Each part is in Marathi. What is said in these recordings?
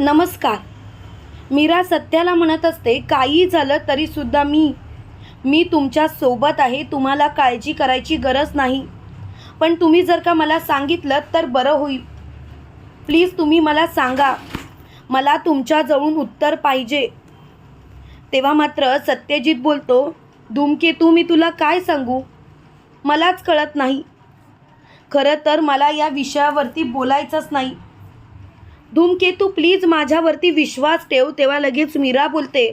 नमस्कार. मीरा सत्याला म्हणत असते काही झालं तरीसुद्धा मी मी तुमच्यासोबत आहे तुम्हाला काळजी करायची गरज नाही. पण तुम्ही जर का मला सांगितलं तर बरं होईल. प्लीज तुम्ही मला सांगा मला तुमच्याजवळून उत्तर पाहिजे. तेव्हा मात्र सत्यजित बोलतो धूमकेतू मी तुला काय सांगू? मलाच कळत नाही. खरं तर मला या विषयावरती बोलायचंच नाही. धूमकेतू प्लीज माझ्यावरती विश्वास ठेव तेव्हा लगेच मीरा बोलते.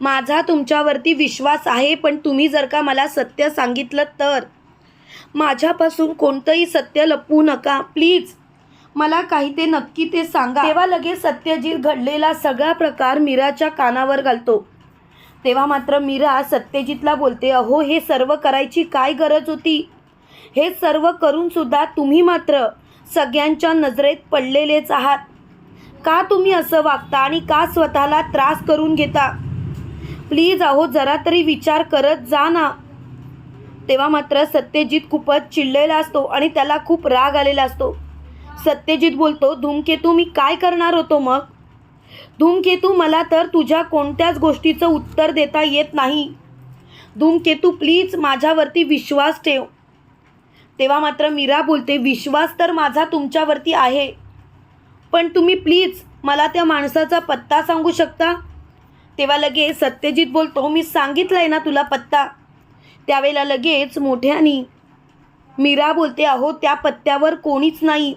माझा तुमच्यावरती विश्वास आहे पण तुम्ही जर का मला सत्य सांगितलं तर? माझ्यापासून कोणतंही सत्य लपवू नका प्लीज मला काही ते नक्की ते सांगा. तेव्हा लगेच सत्यजीत घडलेला सगळा प्रकार मीराच्या कानावर घालतो. तेव्हा मात्र मीरा सत्यजितला बोलते अहो हे सर्व करायची काय गरज होती? हे सर्व करूनसुद्धा तुम्ही मात्र सगळ्यांच्या नजरेत पडलेलेच आहात. का तुम्ही असं वागता आणि का स्वतःला त्रास करून घेता? प्लीज अहो जरा तरी विचार करत जा ना. तेव्हा मात्र सत्यजित खूपच चिडलेला असतो आणि त्याला खूप राग आलेला असतो. सत्यजित बोलतो धूमकेतू मी काय करणार होतो मग? धूमकेतू मला तर तुझ्या कोणत्याच गोष्टीचं उत्तर देता येत नाही. धूमकेतू प्लीज माझ्यावरती विश्वास ठेव. तेव्हा मात्र मीरा बोलते विश्वास तर माझा तुमच्यावरती आहे. पण तुम्ही प्लीज मला त्या माणसाचा पत्ता सांगू शकता? तेव्हा लगेच सत्यजित बोलतो मी सांगितलं आहे ना तुला पत्ता. त्यावेळेला लगेच मोठ्यानी मीरा बोलते अहो त्या पत्त्यावर कोणीच नाही.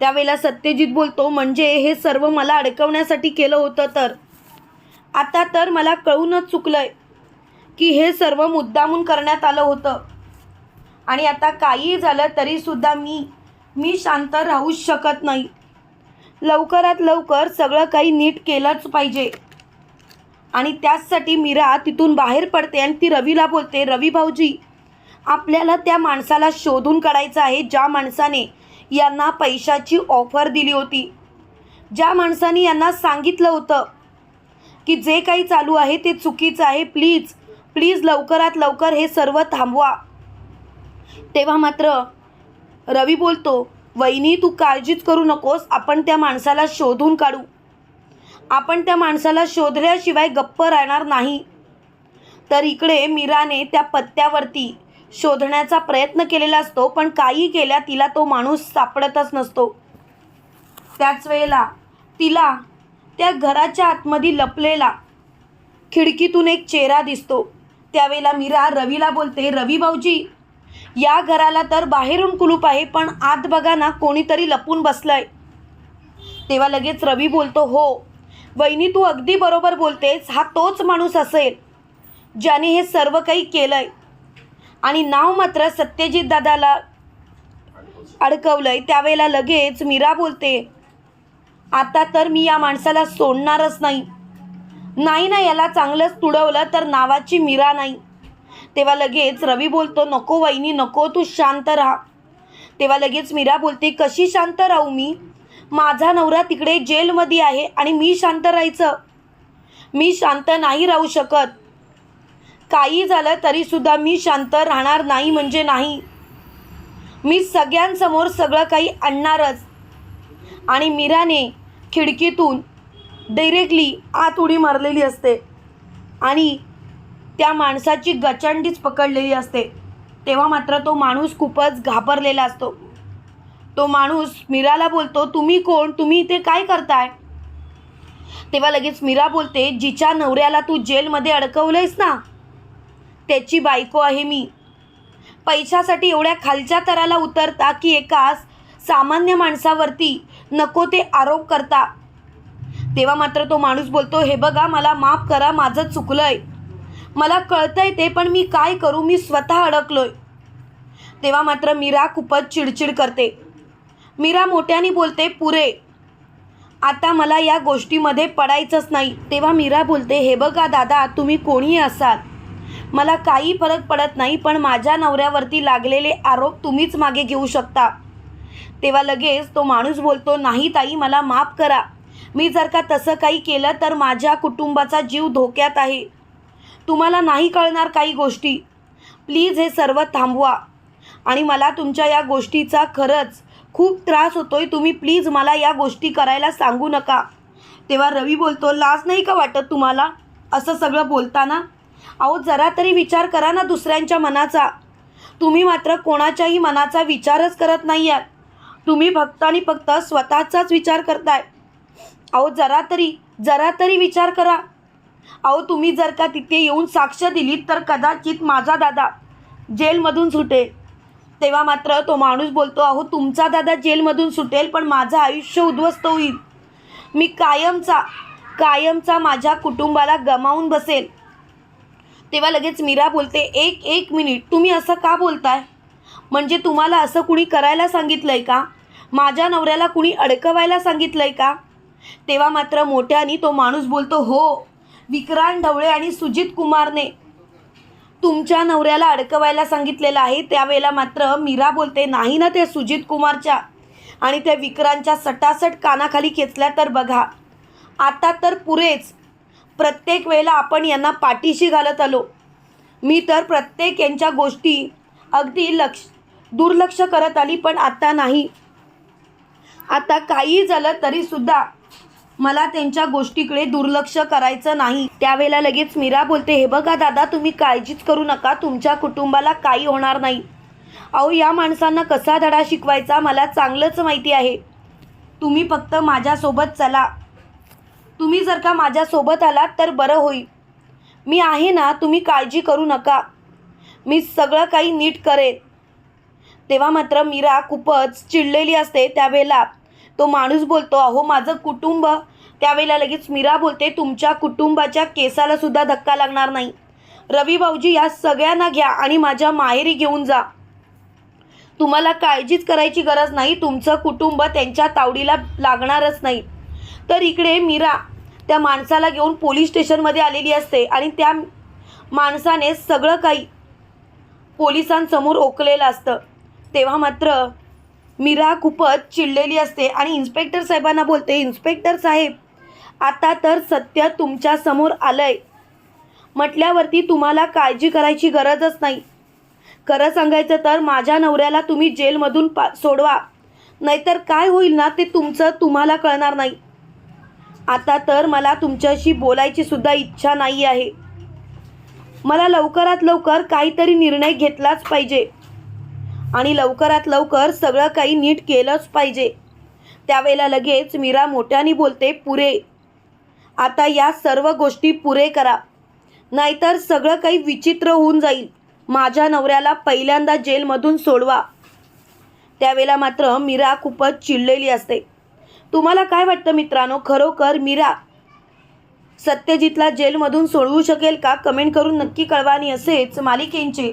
त्यावेळेला सत्यजित बोलतो म्हणजे हे सर्व मला अडकवण्यासाठी केलं होतं तर? आता तर मला कळूनच चुकलंय की हे सर्व मुद्दामून करण्यात आलं होतं. आणि आता काही झालं तरीसुद्धा मी मी शांत राहूच शकत नाही. लवकरात लवकर सगळं काही नीट केलंच पाहिजे. आणि त्याचसाठी मीरा तिथून बाहेर पडते आणि ती रवीला बोलते रवी भाऊजी आपल्याला त्या माणसाला शोधून काढायचं आहे ज्या माणसाने यांना पैशाची ऑफर दिली होती. ज्या माणसाने यांना सांगितलं होतं की जे काही चालू आहे ते चुकीचं आहे प्लीज प्लीज लवकरात लवकर हे सर्व थांबवा. तेव्हा मात्र रवी बोलतो वहिनी तू काळजीच करू नकोस. आपण त्या माणसाला शोधून काढू. आपण त्या माणसाला शोधल्याशिवाय गप्प राहणार नाही. तर इकडे मीराने त्या पत्त्यावरती शोधण्याचा प्रयत्न केलेला असतो पण काही केल्या तिला तो माणूस सापडतच नसतो. त्याच वेळेला तिला त्या घराच्या आतमध्ये लपलेला खिडकीतून एक चेहरा दिसतो. त्यावेळेला मीरा रवीला बोलते रवी भाऊजी या घराला तर बाहेरून कुलूप आहे पण आत बघा ना कोणीतरी लपून बसलंय. तेव्हा लगेच रवी बोलतो हो वहिनी तू अगदी बरोबर बोलतेस हा तोच माणूस असेल ज्याने हे सर्व काही केलंय. आणि नाव मात्र सत्यजित दादाला अडकवलंय. त्यावेळेला लगेच मीरा बोलते आता तर मी या माणसाला सोडणारच नाही. नाही ना याला चांगलंच तुडवलं तर नावाची मीरा नाही. तेव्हा लगेच रवी बोलतो नको वहिनी नको तू शांत राहा. तेव्हा लगेच मीरा बोलते कशी शांत राहू मी? माझा नवरा तिकडे जेलमध्ये आहे आणि मी शांत राहायचं. मी शांत नाही राहू शकत. काही झालं तरीसुद्धा मी शांत राहणार नाही म्हणजे नाही. मी सगळ्यांसमोर सगळं काही आणणारच. आणि मीराने खिडकीतून डायरेक्टली आत उडी मारलेली असते. आणि त्या माणसाची गचंडीच पकडलेली असते. तेव्हा मात्र तो माणूस खूपच घाबरलेला असतो. तो माणूस मीराला बोलतो तुम्ही कोण? तुम्ही इथे काय करताय? तेव्हा लगेच मीरा बोलते जिच्या नवऱ्याला तू जेलमध्ये अडकवलंयस ना त्याची बायको आहे मी. पैशासाठी एवढ्या खालच्या तराला उतरता की एका सामान्य माणसावरती नको ते आरोप करता. तेव्हा मात्र तो माणूस बोलतो हे बघा मला माफ करा माझं चुकलं आहे मला कळतंय ते पण मी काय करू? मी स्वतः अडकलोय. तेव्हा मात्र मीरा खूपच चिडचिड करते. मीरा मोठ्याने बोलते पुरे आता मला या गोष्टीमध्ये पडायचंच नाही. तेव्हा मीरा बोलते हे बघा दादा तुम्ही कोणीही असाल? मला काही फरक पडत नाही पण माझ्या नवऱ्यावरती लागलेले आरोप तुम्हीच मागे घेऊ शकता. तेव्हा लगेच तो माणूस बोलतो नाही ताई मला माफ करा. मी जर का तसं काही केलं तर माझ्या कुटुंबाचा जीव धोक्यात आहे. तुम्हाला नाही कळणार काही गोष्टी. प्लीज हे सर्व थांबवा. आणि मला तुमच्या या गोष्टीचा खरंच खूप त्रास होतोय. तुम्ही प्लीज मला या गोष्टी करायला सांगू नका. तेव्हा रवी बोलतो लाज नाही का वाटत तुम्हाला? असं सगळं बोलताना अहो जरा तरी विचार करा ना दुसऱ्यांच्या मनाचा. तुम्ही मात्र कोणाच्याही मनाचा विचारच करत नाही आहात तुम्ही फक्त आणि फक्त स्वतःचाच विचार करताय. अहो जरा तरी जरा तरी विचार करा. अहो तुम्ही जर का तिथे येऊन साक्ष दिलीत तर कदाचित माझा दादा जेलमधून सुटेल. तेव्हा मात्र तो माणूस बोलतो अहो तुमचा दादा जेलमधून सुटेल पण माझं आयुष्य उद्ध्वस्त होईल. मी कायमचा कायमचा माझ्या कुटुंबाला गमावून बसेल. तेव्हा लगेच मीरा बोलते एक एक मिनिट तुम्ही असं का बोलताय? म्हणजे तुम्हाला असं कुणी करायला सांगितलं आहे का? माझ्या नवऱ्याला कुणी अडकवायला सांगितलं आहे का? तेव्हा मात्र मोठ्याने तो माणूस बोलतो हो विक्रांत ढवळे आणि सुजित कुमारने तुमच्या नवऱ्याला अडकवायला सांगितलेलं आहे. त्यावेळेला मात्र मीरा बोलते नाही ना त्या सुजित कुमारच्या आणि त्या विक्रांतच्या सटासट कानाखाली खेचल्या तर बघा. आता तर पुरेच. प्रत्येक वेळेला आपण यांना पाठीशी घालत आलो. मी तर प्रत्येक यांच्या गोष्टी अगदी लक्ष दुर्लक्ष करत आली पण आता नाही. आता काही झालं तरीसुद्धा मला त्यांच्या गोष्टीकडे दुर्लक्ष करायचं नाही. त्यावेळेला लगेच मीरा बोलते हे बघा दादा तुम्ही काळजीच करू नका तुमच्या कुटुंबाला काही होणार नाही. अहो या माणसांना कसा धडा शिकवायचा मला चांगलंच माहिती आहे. तुम्ही फक्त माझ्यासोबत चला. तुम्ही जर का माझ्यासोबत आलात तर बरं होईल. मी आहे ना तुम्ही काळजी करू नका. मी सगळं काही नीट करेन. तेव्हा मात्र मीरा खूपच चिडलेली असते त्यावेळेला. तो माणूस बोलतो अहो माझं कुटुंब. त्यावेळेला लगेच मीरा बोलते तुमच्या कुटुंबाच्या केसाला सुद्धा धक्का लागणार नाही. रवी भाऊजी या सगळ्यांना घ्या आणि माझ्या माहेरी घेऊन जा. तुम्हाला काळजीच करायची गरज नाही तुमचं कुटुंब त्यांच्या तावडीला लागणारच नाही. तर इकडे मीरा त्या माणसाला घेऊन पोलीस स्टेशनमध्ये आलेली असते आणि त्या माणसाने सगळं काही पोलिसांसमोर ओकलेलं असतं. तेव्हा मात्र मीरा खूपच चिडलेली असते आणि इन्स्पेक्टर साहेबांना बोलते इन्स्पेक्टर साहेब आता तर सत्य तुमच्यासमोर आलं आलंय. म्हटल्यावरती तुम्हाला काळजी करायची गरजच नाही. खरं सांगायचं तर माझ्या नवऱ्याला तुम्ही जेलमधून पा सोडवा. नाहीतर काय होईल ना ते तुमचं तुम्हाला कळणार नाही. आता तर मला तुमच्याशी बोलायची सुद्धा इच्छा नाही आहे. मला लवकरात लवकर काहीतरी निर्णय घेतलाच पाहिजे. आणि लवकरात लवकर सगळं काही नीट केलंच पाहिजे. त्यावेळेला लगेच मीरा मोठ्याने बोलते पुरे. आता या सर्व गोष्टी पुरे करा. नाहीतर सगळं काही विचित्र होऊन जाईल. माझ्या नवऱ्याला पहिल्यांदा जेलमधून सोडवा. त्यावेळेला मात्र मीरा खूपच चिडलेली असते. तुम्हाला काय वाटतं मित्रांनो? खरोखर मीरा सत्यजितला जेलमधून सोडवू शकेल का? कमेंट करून नक्की कळवा आणि असेच मालिकेंचे